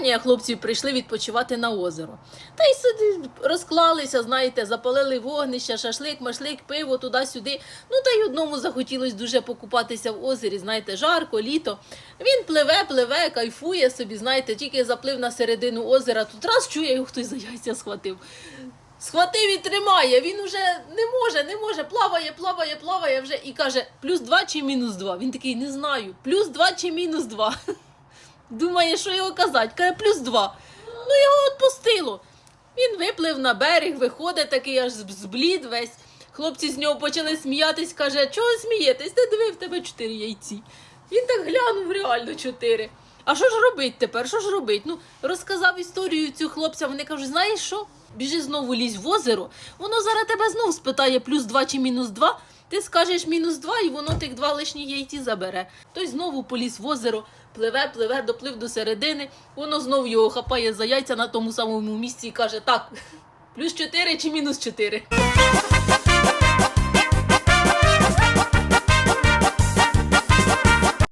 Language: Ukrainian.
компанія хлопців прийшли відпочивати на озеро. Та й сюди розклалися, знаєте, запалили вогнище, шашлик, машлик, пиво туди-сюди. Ну та й одному захотілось дуже покупатися в озері, знаєте, жарко, літо. Він пливе, пливе, кайфує собі, знаєте, тільки заплив на середину озера, тут раз чує, його хтось за яйця схватив. Схватив і тримає, він уже не може, не може, плаває, плаває, плаває вже і каже, плюс два чи мінус два. Він такий, не знаю, плюс два чи мінус два. Думає, що його казати, каже, плюс два. Ну його відпустило. Він виплив на берег, виходить такий аж зблід весь. Хлопці з нього почали сміятись, каже, чого смієтесь? Ти диви, в тебе чотири яйці. Він так глянув, реально чотири. А що ж робить тепер? Що ж робить? Ну, розказав історію цю хлопцям, вони кажуть, знаєш що? Біжи знову лізь в озеро, воно зараз тебе знов спитає плюс два чи мінус два. Ти скажеш мінус два, і воно тих два лишні яйці забере. Той знову поліз в озеро, пливе, пливе, доплив до середини, воно знову його хапає за яйця на тому самому місці і каже: так, плюс чотири чи мінус чотири.